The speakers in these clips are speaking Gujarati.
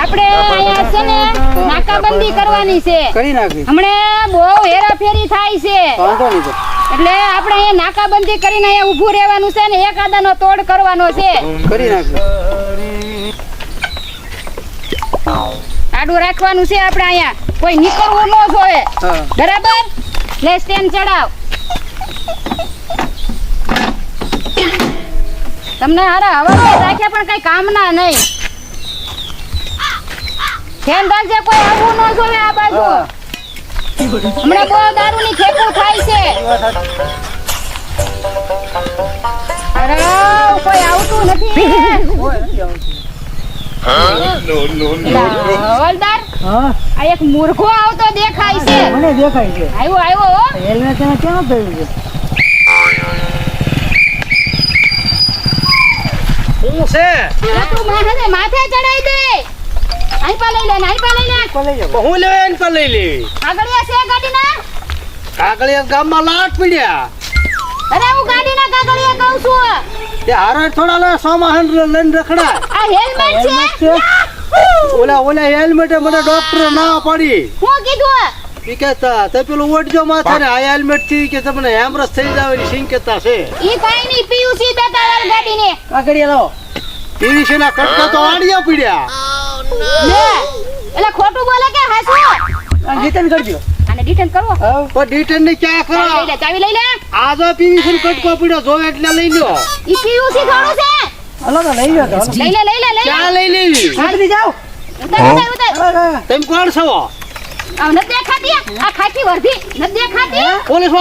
આપણે અહીંયા છે ને નાકાબંધી કરવાની છે. કરી નાખી હમણે બહુ હેરાફેરી થાય છે. વાંધો નહીં એટલે આપણે અહીંયા નાકાબંધી કરીને અહીંયા ઊભું રહેવાનું છે ને એક આદાનો તોડ કરવાનો છે. કરી નાખી આડું રાખવાનું છે આપણે અહીંયા. કોઈ નીકળવું ન જોવે બરાબર? લે સ્ટેન્ડ ચડાવ. તમને હારા હવા રાખ્યા પણ કઈ કામના નહીં. ધ્યાન રાખજે કોઈ આવવું ન જોવે આ બાજુ. હમણાં બહુ દારૂની ખેપું થાય છે. અરે કોઈ આવતું નથી. હવાલદાર આ એક મૂર્ખો આવતો દેખાય છે. મને દેખાય છે. આવ્યો આવ્યો હો. હેલ્મેટ કેમ થયું છે? શું છે? તું માથે માથે ચડાઈ દે. આઈ પા લઈ લે આઈ પા લઈ લે. હું લેવા એને પા લઈ લે? કાગળિયા છે ગાડીના? કાગળિયા ગામમાં લાટ પડ્યા. અરે હું ગાડીના કાગળિયા કહું છું. તે હારો થોડા લે સોમાહન લઈને રખડા આ હેલ્મેટ છે? ઓલા ઓલા હેલ્મેટે મને ડોક્ટર ના પાડી. હું કીધું કહેતા તે પેલું ઓઢજો માથે ને આ હેલ્મેટથી કે તમને હેમરસ થઈ જાવ એની શિંકતા છે. ઈ કાઈ ની પીયુસી દેતા વાલ ગાડી ને કાકડી લો પીયુસી ના કટકા તો આડિયા પડ્યા. લે એટલે ખોટું બોલે કે હાસુ? રિટર્ન કરજો. અને ડિટેન કરવો? પણ ડિટેન ને ક્યાં કરો ચાવી લઈ લે ચાવી લઈ લે. આ જો પીવીસી કટકો પીડ્યો જો એટલે લઈ લ્યો. ઈ પીયુસી થોડું છે. હલો તો લઈ તો. લઈ લે લઈ લે લઈ લે. ક્યાં લઈ લેવી ઉતરી જાવ ઉતાર. તમે કોણ છો? ન દેખાતી આ ખાખી વર્ધી ન દેખાતી પોલીસ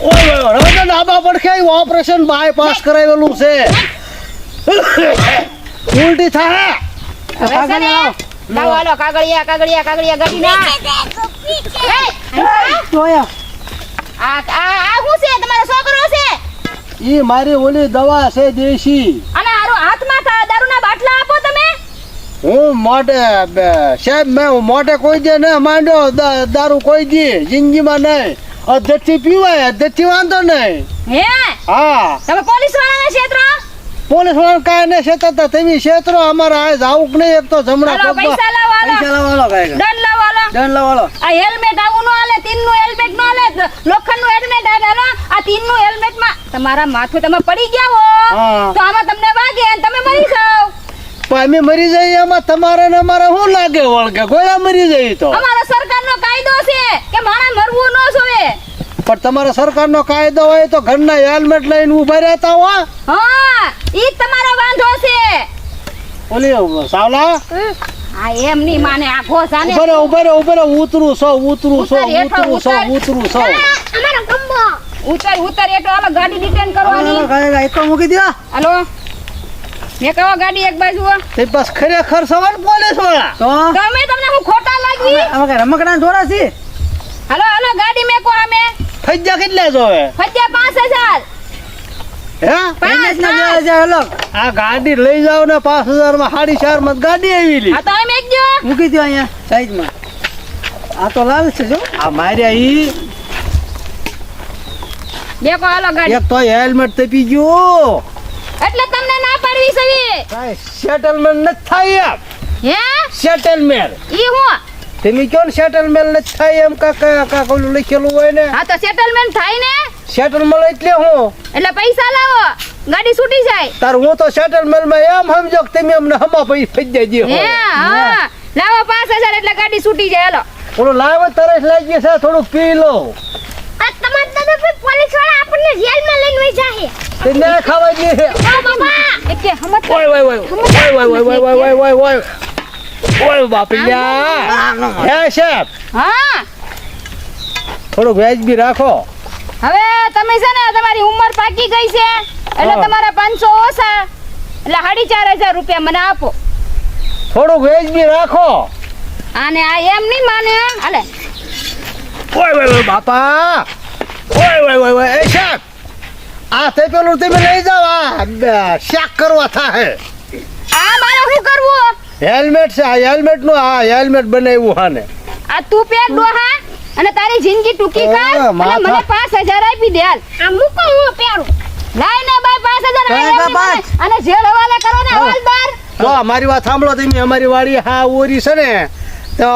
ઓય ઓય ડાબા પડખે ઓપરેશન બાયપાસ કરાવેલું છે. ઉલટી થાય કાગળિયા. લાવો હાલો કાગળિયા કાગળિયા કાગળિયા ગાડી ના. એ, આ આ શું છે? તમારો છોકરો છે? ઈ મારી ઓલી દવા છે દેશી. અને હારો હાથમાં થા દારૂના બાટલા આપો તમે. હું મોઢે સાહેબ મેં મોઢે કોઈ દે ને માંડ્યો દ- દારૂ કોઈ દી જિંદગીમાં નહીં. અધ્યક્ષથી પીવાય અધ્યક્ષથી વાંધો નહીં. હે? હા. તમે પોલીસ વાળાના ક્ષેત્ર પોલીસવાળા કાંઈ નહીં શેતરતા તમે ક્ષેત્ર અમારા આ જાવું નહીં એક તો જમણા પગ પૈસા લાવો હાલો. પૈસા લાવો હાલો કાંઈ. દંડ લાવો દંડ લાવો હાલો. આ હેલ્મેટ આવું નો હાલે તીનનું હેલ્મેટ નો હાલે લોખંડનું હેલ્મેટ હાલો આ તીનનું હેલ્મેટમાં તમારા માથું તમે પડી ગયા હો. તો આમાં તમને વાગે. પણ મરી જઈએ એમાં તમારે ને અમારે શું લાગે વળગે? ગોળા મરી જઈએ તો. અમારો સરકારનો કાયદો છે કે માણસ મરવું ન જોવે. પણ તમારા સરકારનો કાયદો હોય તો ઘરના હેલ્મેટ લઈને ઊભા રહેતા હો. હા ઈ તમારો વાંધો છે. ઓલી સાવલા? હા એમ નહીં માને આ ઘોસાને ઊભા રે ઊભા રે ઊભા રે ઉતરું છો ઉતરું છો ઉતર, ઉતરું છો ઉતર. ઉતરું છો. અમારો કંબો ઉતર ઉતર એટલો હાલો ગાડી ડિટેન કરવાની. તો મૂકી દ્યો. હાલો. મેં કહો ગાડી એક બાજુ. તે બસ ખરેખર સવાર પોલીસવાળા. તો? તમે તમને હું ખોટા લાગી? ઢોરા છે? હાલો હાલો ગાડી મેં કો અમે ફજ્જા કેટલા જોવે ફજ્યા પાંચ હજાર. હે? પાંચ ના હાલો. આ ગાડી લઈ જાવ ને પાંચ હજારમાં સાડી ચારમાં ગાડી આવી લી. તો એક જો મૂકી દ્યો અહીંયા સાઈડમાં. આ તો લાલ છે જો. આ માર્યા ઈ. દેખો હાલો ગાડી. એક તો હેલ્મેટ તપી ગયો. એટલે ના પાડવી સવી કાંઈ સેટલમેન્ટ નથી થાય એમ. હે? સેટલમેન્ટ ઈ હું? તમે કયો ને સેટલમેન્ટ નથી થાય એમ કાકા કાકા ઓલું લખેલું હોય ને? હા તો સેટલમેન્ટ થાય ને? સેટલમેન્ટ એટલે હું? એટલે પૈસા લાવો. ગાડી છૂટી જાય. તાર હું તો સેટલમેન્ટમાં એમ સમજો કે તમે અમને હમા પૈ ફજ્જા દે હે હા. લાવો પાંચ હજાર એટલે ગાડી છૂટી જાય હેલો. ઓલો લાવો તરસ લાગી છે થોડું પી લો. તમાર દાદા પોલીસ આપણને જેલમાં લઈને વઈ જાહે તે ના ખાવા દે ઓ બાબા એકે હમત ઓય ઓય ઓય ઓય ઓય ઓય ઓય ઓય ઓય ઓય ઓય બાપલ્યા હે સાહેબ હા થોડુંક વ્યાજબી રાખો હવે તમે છે ને તમારી ઉંમર પાકી ગઈ છે એટલે તમારા પાંચસો ઓછા એટલે સાડી ચાર હજાર રૂપિયા મને આપો થોડુંક વ્યાજબી રાખો આને આ એમ નહીં માને હાલે ઓય ઓય બાપા ઓય ઓય ઓય ઓય એ શાક આ તે પેલું તમે લઈ જાવ શાક કરવા થાય આ મારે શું કરવું? હેલ્મેટ છે આ હેલ્મેટનું આ હેલ્મેટ બનાવ્યું હાને. આ તું પેર ડોહા અને તારી જિંદગી ટૂંકી કર અને. મને પાંચ હજાર આપી દે હાલ. આ મૂકો હું પેરું. લાઈ ને ભાઈ પાંચ હજાર કઈ આલે કા એમની મને. અને જેલ હવાલે કરો ને હવાલદાર. તો અમારી વાત સાંભળો તમે અમારી વાડી હા ઓરી છે ને. તો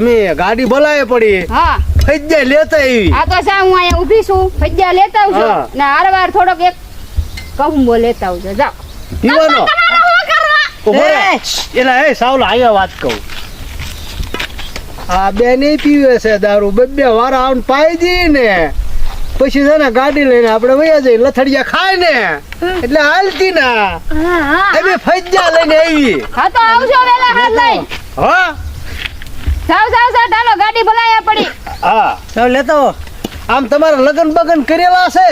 અમે ગાડી બોલાવે પડી. હા. ફજ્જે લેતા એવી આ તો સા હું અહીંયા ઊભી છું. ફજ્જા લેતા આવજો. હા. ને હારવાર થોડોક એક કહુંબો લેતા આવજો. જાઓ. પીવાનો. તમારે શું કરવા. ઊભો રહે. એલા એ સાવલો અહીંયા વાત કહું. આ બે નહીં પીવે છે દારૂ. બે બે વારા આવીને પાઈ દી ને. પછી છે ને ગાડી લઈને આપણે વયા જઈએ. લથડિયા ખાય ને. એટલે હાલતી ના. એ બે ફજ્જા લઈને આવી. હા તો આવજો વેલા હાથ લઈ હા. જાવ જાવ જાવ ચાલો ગાડી ભલાયા પડી હા. ચાલ લેતો આમ તમારે લગન બગન કરેલા છે?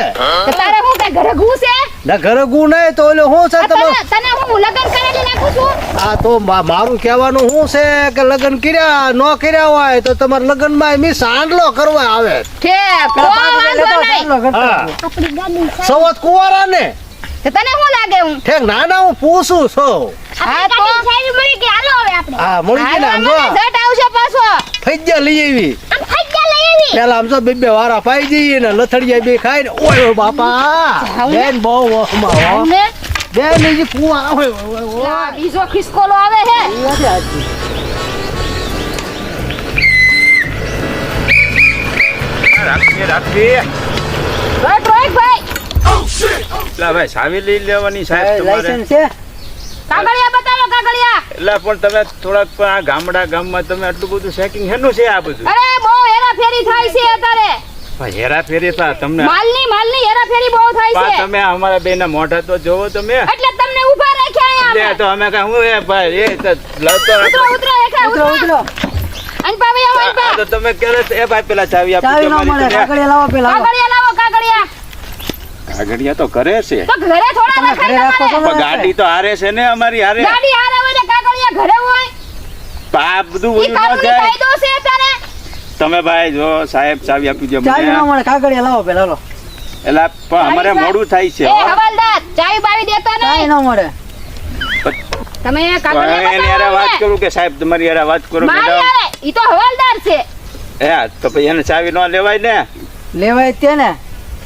તો તારે હું કઈ ઘરે ઘૂ છે? ના ઘરે ઘૂ નહીં તો ઓલો હું છે તમે? તને હું લગન કરેલી નાખું છું? આ તો મારું કહેવાનું હું છે કે લગન કર્યા ન કર્યા હોય તો તમારે લગનમાં મી સાંડલો કરવા આવે. કે. સવત કુવારા ને તને શું લાગે હું? ઠેક નાના હું પૂછું છું. હા તો. મળી કે હાલો હવે આપણે. હા મળી ગઈ ને આમ જો ઝટ આવશે પાછો લઈ આવી. આમ ફજ્જા લઈ આવી? પેલા આમ જો બે બે વારા પાઈ જઈએ ને લથડિયા બે ખાય ને ઓય ઓય બાપા. બેન બહુ વહમાં બેન બીજી કુવા ઓય ઓય ઓય લા, બીજો ખિસકોલો આવે હે. એ. રાખીએ રાખીએ રોહિત રોહિત ભાઈ. લા ભાઈ સામે લઈ લેવાની સાહેબ તમારે. લાયસન્સ છે? કાગળિયા બતાવો કાગળિયા. એટલે પણ તમે થોડાક પણ આ ગામડા ગામમાં તમે આટલું બધું ચેકિંગ હેનું છે આ બધું? અરે બહુ હેરાફેરી થાય છે અત્યારે. ભાઈ હેરા ફેરી થા તમને માલની માલની હેરાફેરી બહુ થાય છે. તમે અમારા બેના મોઢા તો જોવો તમે. એટલે તમને ઊભા રાખ્યા અહીંયા તો અમે કઈ હું એ ભાઈ એ તો લડતો અમે. ઉતરો ઉતરો એકા ઉતરો ઉતરો. અનપા ભાઈ આવો અનપા તો તમે ક્યારે એ ભાઈ પેલા ચાવી આપો ચાવી દો મળે કાગળિયા લાવો પેલા. કાગળિયા લાવો કાગળિયા. કાગળિયા તો કરે છે. તો ઘરે થોડા રાખો તો ગાડી તો હારે છે ને અમારી હારે. ગાડી હારે હોય ને કાગળિયા ઘરે હોય પણ આ બધું બોલ્યું ન જાય. તમે ભાઈ જો સાહેબ ચાવી આપી દો ચાવી ના મને મળે કાગળિયા લાવો પેલા લો એટલે પણ અમારે મોડું થાય છે એ હવાલદાર ચાવી બાવી દેતો ચાવી ના મળે. તમે કાગળિયા એની હારે વાત કરું કે સાહેબ તમારી યાર વાત કરો મારી મેડમ ઈ તો હવાલદાર છે. હે તો પછી એને ચાવી ન લેવાય ને. લેવાય તે ને.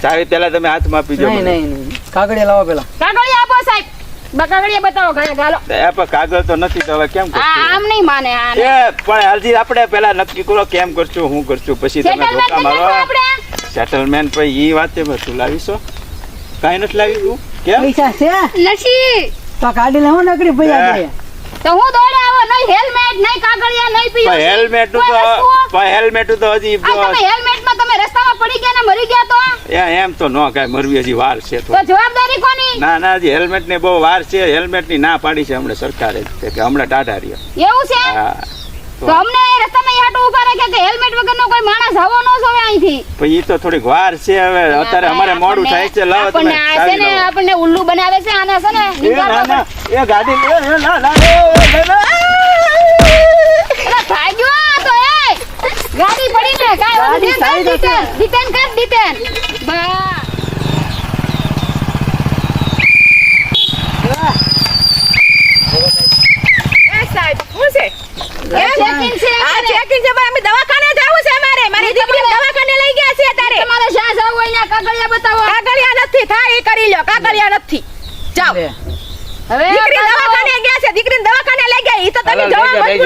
ચાવી પેલા તમે હાથમાં આપી દો નહીં નહીં નહીં. કાગળિયા લાવો પેલા કાગળિયા આપો સાહેબ. બ- કાગળિયા બતાવો ઘરે ગાલો. એ પણ કાગળ તો નથી તો હવે કેમ કરશું? આમ નહીં માને આ એ પણ હજી આપણે પેલા નક્કી કરો કેમ કરશું હું કરશું પછી તમે ધોકા મારો સેટલમેન્ટ પછી ઈ વાતે તું લાવીશો કાંઈ નથી લાવી તું કેમ? પૈસા છે? નથી. તો ગાડી લેવો નકરી પૈસા તો હું દોડે આવો નહીં હેલ્મેટ નહીં કાગળિયા નહીં પીઓ હેલ્મેટ તો હેલ્મેટ તો હજી હેલ્મેટમાં તમે રસ્તામાં પડી ગયા ને મરી ગયા તો એ- એમ તો નો કાય મરવી હજી વાર છે તો. જવાબદારી કોની? ના ના હજી હેલ્મેટ ને બહુ વાર છે હેલ્મેટની ના પાડી છે હમણે સરકારે કે હમણે ટાટા રહ્યા. એવું છે? હા તો. અમને એ રસ્તામાં યાટો ઊભા રાખે કે હેલ્મેટ વગરનો કોઈ માણસ આવો ન જોવે અહીંથી? પછી ઈ તો થોડીક વાર છે હવે અત્યારે અમારે મોડું થાય છે લાવો તમે છે ને. આપણને ઉલ્લુ બનાવે છે આના છે ને એ ના ના એ ગાડી એ ના ના એ, ના. ભાગ્યો તો એ! ગાડી પડી ને કાઈ ગાડી સાઈડ ડિટેન કર ડિટેન બા સાહેબ શું છે? ચેકિંગ છે આ અમારે. છે દવાખાને જવું છે અમારે. મારી દીકરી દવાખાને લઈ ગયા છે અત્યારે. તમારે જ્યાં જવું કાગળિયા બતાવો. કાગળિયા નથી થાય એ કરી લો કાગળિયા નથી. જાઓ. હવે દીકરી દવાખાને ગયા છે દીકરીને દવાખાને લઈ ગયા. ઈ તો તમે હાલો, જવા મજબૂર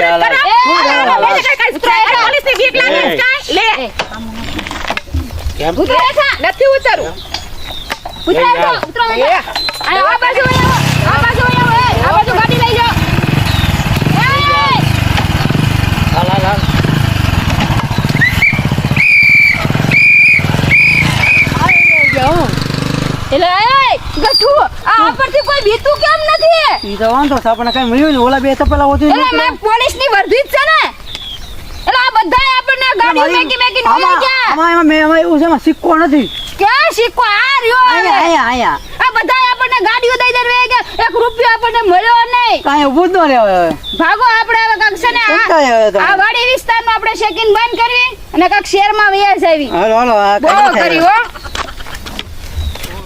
કરો બીક લાગે નથી ઉતરો ઉતરો આ બાજુ આ બાજુ. આ બાજુ ગાડી લઈ જાઓ. એટલે આ ઉપરથી કોઈ બીતું કેમ નથી? ઈ તો વાંધો છે આપણે કઈ મળ્યું ને ઓલા બે તો પેલા એટલે મેં પોલીસની વર્ધી જ છે ને. એટલે આ બધા આપણને ગાડીઓ મેકી મેકી મેકીને વહી ગયા. આમાં એમાં મેં એમાં એવું છે એમાં સિક્કો નથી. કે સિક્કો? આ રહ્યો હવે. અહીંયા અહીંયા. અહીંયા આ બધાય આપણને ગાડીઓ દઈ દે ગયા. એક રૂપિયો આપણને મળ્યો નહીં. કાંઈ ઊભું જ ન રહે હવે. ભાગો આપણે હવે કાંઈક ને આ-. વાડી વિસ્તારમાં આપણે શેકિંગ બંધ કરવી અને કક્ષ શહેરમાં વહી જ આવી હાલો હાલો આ કરી હો.